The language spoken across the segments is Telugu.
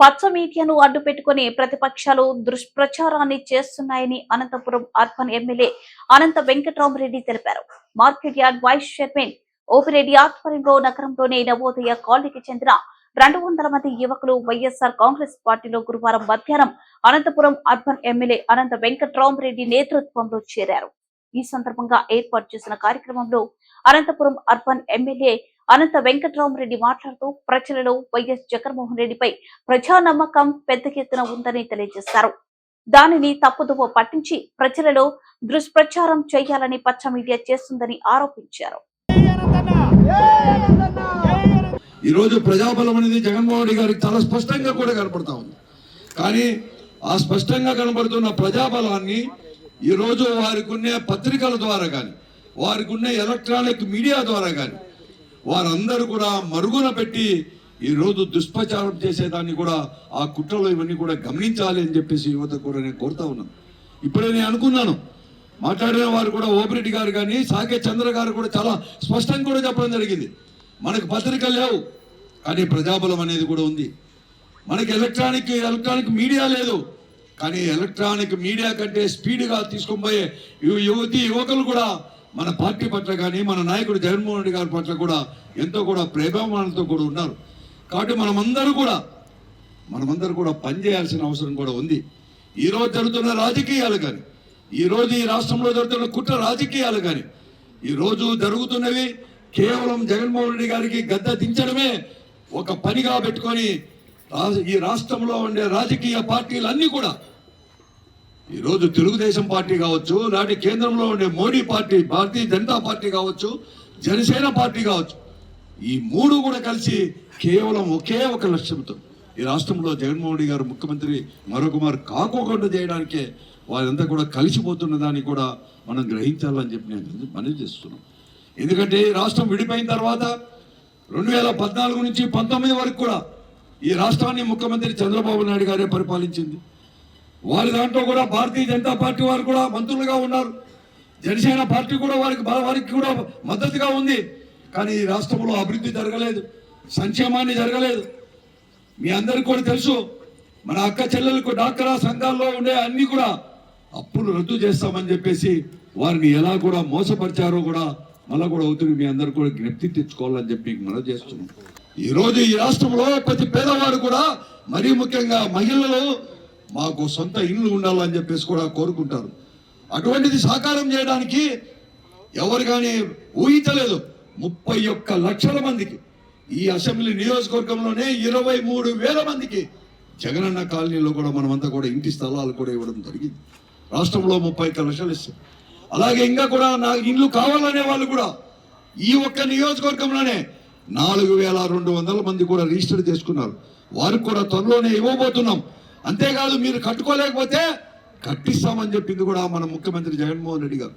పచ్చ మీడియాను అడ్డు పెట్టుకుని ప్రతిపక్షాలు దుష్ప్రచారాన్ని చేస్తున్నాయని అనంతపురం అర్బన్ ఎమ్మెల్యే అనంత వెంకట్రామరెడ్డి తెలిపారు. Market yard vice chairman Opireddy ఆధ్వర్యంలో నగరంలోని నవోదయ కాలనీకి చెందిన రెండు వందల మంది యువకులు వైఎస్ఆర్ కాంగ్రెస్ పార్టీలో గురువారం మధ్యాహ్నం అనంతపురం అర్బన్ ఎమ్మెల్యే అనంత వెంకట్రామరెడ్డి నేతృత్వంలో చేరారు. ఈ సందర్భంగా ఏర్పాటు చేసిన కార్యక్రమంలో అనంతపురం అర్బన్ ఎమ్మెల్యే అనంత వెంకట్రామరెడ్డి మాట్లాడుతూ ప్రజలలో వైఎస్ జగన్మోహన్ రెడ్డిపై ప్రజా నమ్మకం పెద్ద ఎత్తున ఉందని తెలియజేశారు. దానిని తప్పుదోవ పట్టించి ప్రజలలో దుష్ప్రచారం చేయాలని పచ్చ మీడియా చేస్తుందని ఆరోపించారు. ఈరోజు ప్రజాబలం అనేది జగన్మోహన్ రెడ్డి గారికి చాలా స్పష్టంగా కూడా కనపడతా ఉంది. కానీ ఆ స్పష్టంగా కనబడుతున్న ప్రజాబలాన్ని ఈరోజు వారికి ఉన్న పత్రికల ద్వారా కానీ వారికి ఉన్న ఎలక్ట్రానిక్ మీడియా ద్వారా కానీ వారందరూ కూడా మరుగున పెట్టి ఈరోజు దుష్ప్రచారం చేసేదాన్ని కూడా ఆ కుట్రలో ఇవన్నీ కూడా గమనించాలి అని చెప్పేసి యువత కూడా నేను కోరుతా ఉన్నాను. ఇప్పుడే నేను అనుకున్నాను. మాట్లాడిన వారు కూడా ఓపిరెడ్డి గారు కానీ సాకే చంద్ర గారు కూడా చాలా స్పష్టంగా కూడా చెప్పడం జరిగింది. మనకు పత్రికలు లేవు కానీ ప్రజాబలం అనేది కూడా ఉంది. మనకి ఎలక్ట్రానిక్ ఎలక్ట్రానిక్ మీడియా లేదు. కానీ ఎలక్ట్రానిక్ మీడియా కంటే స్పీడ్గా తీసుకొని పోయే యువతి యువకులు కూడా మన పార్టీ పట్ల కానీ మన నాయకుడు జగన్మోహన్ రెడ్డి గారి పట్ల కూడా ఎంతో కూడా ప్రేమాభిమానంతో కూడా ఉన్నారు. కాబట్టి మనమందరూ కూడా మనమందరూ కూడా పనిచేయాల్సిన అవసరం కూడా ఉంది. ఈ రోజు జరుగుతున్న రాజకీయాలు కానీ ఈ రోజు ఈ రాష్ట్రంలో జరుగుతున్న కుట్ర రాజకీయాలు కానీ ఈ రోజు జరుగుతున్నవి కేవలం జగన్మోహన్ రెడ్డి గారికి గద్ద దించడమే ఒక పనిగా పెట్టుకొని ఈ రాష్ట్రంలో ఉండే రాజకీయ పార్టీలు అన్నీ కూడా ఈరోజు తెలుగుదేశం పార్టీ కావచ్చు నాటి కేంద్రంలో ఉండే మోడీ పార్టీ భారతీయ జనతా పార్టీ కావచ్చు జనసేన పార్టీ కావచ్చు ఈ మూడు కూడా కలిసి కేవలం ఒకే ఒక లక్ష్యంతో ఈ రాష్ట్రంలో జగన్మోహన్ రెడ్డి గారు ముఖ్యమంత్రి మరో కుమార్ కాకోకుండా చేయడానికే వారంతా కూడా కలిసిపోతున్న దాన్ని కూడా మనం గ్రహించాలని చెప్పి నేను మనవి చేస్తున్నాం. ఎందుకంటే రాష్ట్రం విడిపోయిన తర్వాత రెండు వేల పద్నాలుగు నుంచి పంతొమ్మిది వరకు కూడా ఈ రాష్ట్రాన్ని ముఖ్యమంత్రి చంద్రబాబు నాయుడు గారే పరిపాలించింది. వారి దాంట్లో కూడా భారతీయ జనతా పార్టీ వారు కూడా మంత్రులుగా ఉన్నారు. జనసేన పార్టీ కూడా వారికి వారికి కూడా మద్దతుగా ఉంది. కానీ ఈ రాష్ట్రంలో అభివృద్ధి జరగలేదు. సంక్షేమాన్ని జరగలేదు. మీ అందరికీ కూడా తెలుసు మన అక్క చెల్లెలకు డాక్టరా సంఘాల్లో ఉండే అన్ని కూడా అప్పులు రద్దు చేస్తామని చెప్పేసి వారిని ఎలా కూడా మోసపరిచారో కూడా మళ్ళా కూడా అవుతుంది. మీ అందరు కూడా జ్ఞప్తి తెచ్చుకోవాలని చెప్పి మనం చేస్తున్నాం. ఈరోజు ఈ రాష్ట్రంలో ప్రతి పేదవాడు కూడా మరీ ముఖ్యంగా మహిళలు మాకు సొంత ఇల్లు ఉండాలని చెప్పేసి కూడా కోరుకుంటారు. అటువంటిది సాకారం చేయడానికి ఎవరు కానీ ఊహించలేదు. ముప్పై ఒక్క లక్షల మందికి ఈ అసెంబ్లీ నియోజకవర్గంలోనే ఇరవై మూడు వేల మందికి జగనన్న కాలనీలో కూడా మనమంతా కూడా ఇంటి స్థలాలు కూడా ఇవ్వడం జరిగింది. రాష్ట్రంలో ముప్పై ఒక్క లక్షలు ఇస్తాం. అలాగే ఇంకా కూడా నాకు ఇల్లు కావాలనే వాళ్ళు కూడా ఈ ఒక్క నియోజకవర్గంలోనే నాలుగు వేల రెండు వందల మంది కూడా రిజిస్టర్ చేసుకున్నారు. వారికి కూడా త్వరలోనే ఇవ్వబోతున్నాం. అంతేకాదు మీరు కట్టుకోలేకపోతే కట్టిస్తామని చెప్పింది కూడా మన ముఖ్యమంత్రి జగన్మోహన్ రెడ్డి గారు.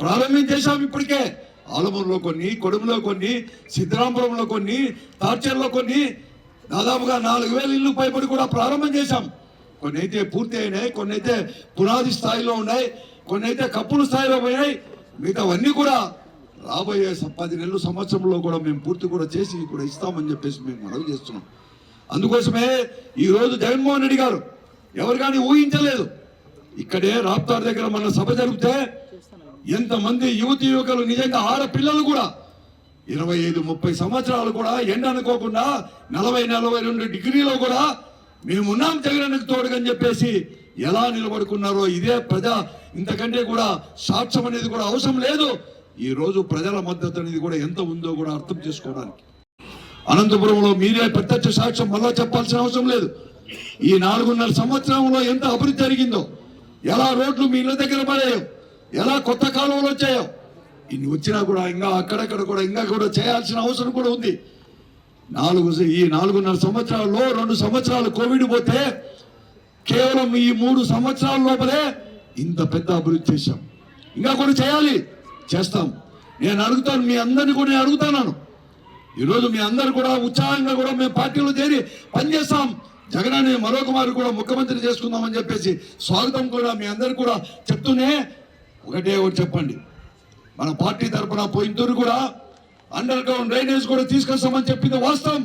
ప్రారంభం చేశాం ఇప్పటికే. ఆలమూరులో కొన్ని కొడుములో కొన్ని సిద్ధరాంపురంలో కొన్ని తార్చర్లో కొన్ని. దాదాపుగా నాలుగు వేల ఇల్లు పైబడి కూడా ప్రారంభం చేశాం. కొన్ని అయితే పూర్తి అయినాయి కొన్ని అయితే పునాది స్థాయిలో ఉన్నాయి కొన్ని అయితే కప్పుల స్థాయిలో పోయినాయి. మిగతావన్నీ కూడా రాబోయే పది నెలల సంవత్సరంలో కూడా మేము పూర్తి కూడా చేసి కూడా ఇస్తామని చెప్పేసి మేము మనవి చేస్తున్నాం. అందుకోసమే ఈరోజు జగన్మోహన్ రెడ్డి గారు ఎవరు కానీ ఊహించలేదు. ఇక్కడే రాప్తార్ దగ్గర మన సభ జరిగితే ఎంతమంది యువతి యువకులు నిజంగా ఆడపిల్లలు కూడా ఇరవై ఐదు ముప్పై సంవత్సరాలు కూడా ఎండ అనుకోకుండా నలభై నలభై రెండు డిగ్రీలో కూడా మేమున్నాం జగనన్నకు తోడుగని చెప్పేసి ఎలా నిలబడుకున్నారో ఇదే ప్రజా ఇంతకంటే కూడా సాక్ష్యం అనేది కూడా అవసరం లేదు. ఈరోజు ప్రజల మద్దతు అనేది కూడా ఎంత ఉందో కూడా అర్థం చేసుకోవడానికి. అనంతపురంలో మీరే ప్రత్యక్ష సాక్ష్యం మళ్ళా చెప్పాల్సిన అవసరం లేదు. ఈ నాలుగున్నర సంవత్సరంలో ఎంత అభివృద్ధి జరిగిందో ఎలా రోడ్లు మీ ఇళ్ళ దగ్గర పడాయో ఎలా కొత్త కాలువలు వచ్చాయో ఇన్ని వచ్చినా కూడా ఇంకా అక్కడక్కడ కూడా ఇంకా కూడా చేయాల్సిన అవసరం కూడా ఉంది. నాలుగు ఈ నాలుగున్నర సంవత్సరాల్లో రెండు సంవత్సరాలు కోవిడ్ పోతే కేవలం ఈ మూడు సంవత్సరాల లోపలే ఇంత పెద్ద అభివృద్ధి చేశాం. ఇంకా కూడా చేయాలి. చేస్తాం. నేను అడుగుతాను మీ అందరిని కూడా నేను అడుగుతాను ఈరోజు మీ అందరు కూడా ఉత్సాహంగా కూడా మేము పార్టీలో చేరి పనిచేస్తాం. జగనాన్ని మరో మారు కూడా ముఖ్యమంత్రి చేసుకుందామని చెప్పేసి స్వాగతం కూడా మీ అందరు కూడా చెప్తూనే ఒకటే ఒకటి చెప్పండి. మన పార్టీ తరఫున పోయినతూరు కూడా అండర్ గ్రౌండ్ డ్రైనేజ్ కూడా తీసుకొస్తామని చెప్పింది వాస్తవం.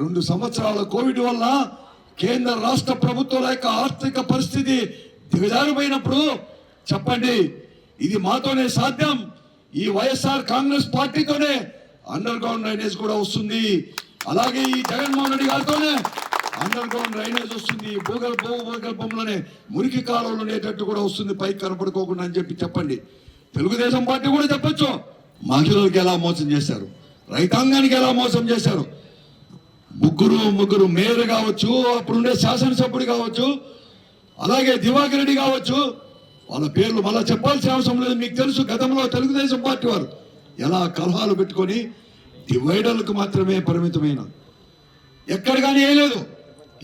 రెండు సంవత్సరాల కోవిడ్ వల్ల కేంద్ర రాష్ట్ర ప్రభుత్వాల యొక్క ఆర్థిక పరిస్థితి దిగజారిపోయినప్పుడు చెప్పండి. ఇది మాతోనే సాధ్యం. ఈ వైఎస్ఆర్ కాంగ్రెస్ పార్టీతోనే అండర్ గ్రౌండ్ డ్రైనేజ్ కూడా వస్తుంది. అలాగే ఈ జగన్మోహన్ రెడ్డి గారితోనే అండర్ గ్రౌండ్ డ్రైనేజ్ వస్తుంది. భూగర్భ భూగర్భంలోనే మురికి కాలువలు ఉండేటట్టు కూడా వస్తుంది. పైకి కనపడుకోకుండా అని చెప్పి చెప్పండి. తెలుగుదేశం పార్టీ కూడా చెప్పొచ్చు. మహిళలకు ఎలా మోసం చేశారు? రైతాంగానికి ఎలా మోసం చేశారు? ముగ్గురు ముగ్గురు మేయర్ కావచ్చు అప్పుడుండే శాసనసభ్యుడు కావచ్చు అలాగే దివాకర్ రెడ్డి కావచ్చు వాళ్ళ పేర్లు మళ్ళా చెప్పాల్సిన అవసరం లేదు. మీకు తెలుసు గతంలో తెలుగుదేశం పార్టీ వారు ఎలా కలహాలు పెట్టుకొని డివైడర్లకు మాత్రమే పరిమితమైన. ఎక్కడ కానీ వేయలేదు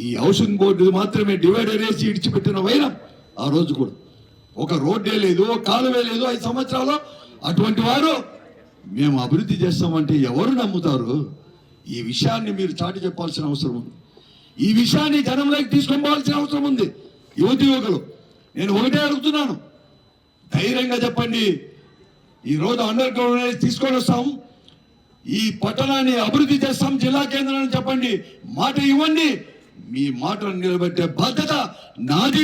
ఈ హౌసింగ్ బోర్డు మాత్రమే డివైడర్ వేసి ఇడిచిపెట్టిన వైరం ఆ రోజు కూడా. ఒక రోడ్డే లేదు ఒక కాలువే లేదు ఐదు సంవత్సరాలు అటువంటి వారు మేము అభివృద్ధి చేస్తామంటే ఎవరు నమ్ముతారు? ఈ విషయాన్ని మీరు చాటి చెప్పాల్సిన అవసరం ఉంది. ఈ విషయాన్ని జనంలోకి తీసుకొని పోవాల్సిన అవసరం ఉంది. యువతి యువకులు నేను ఒకటే అడుగుతున్నాను. ధైర్యంగా చెప్పండి. ఈరోజు అండర్ గ్రౌండ్ అనేది తీసుకొని వస్తాం. ఈ పట్టణాన్ని అభివృద్ధి చేస్తాం జిల్లా కేంద్రాన్ని చెప్పండి. మాట ఇవ్వండి. మీ మాటను నిలబెట్టే బాధ్యత నాది.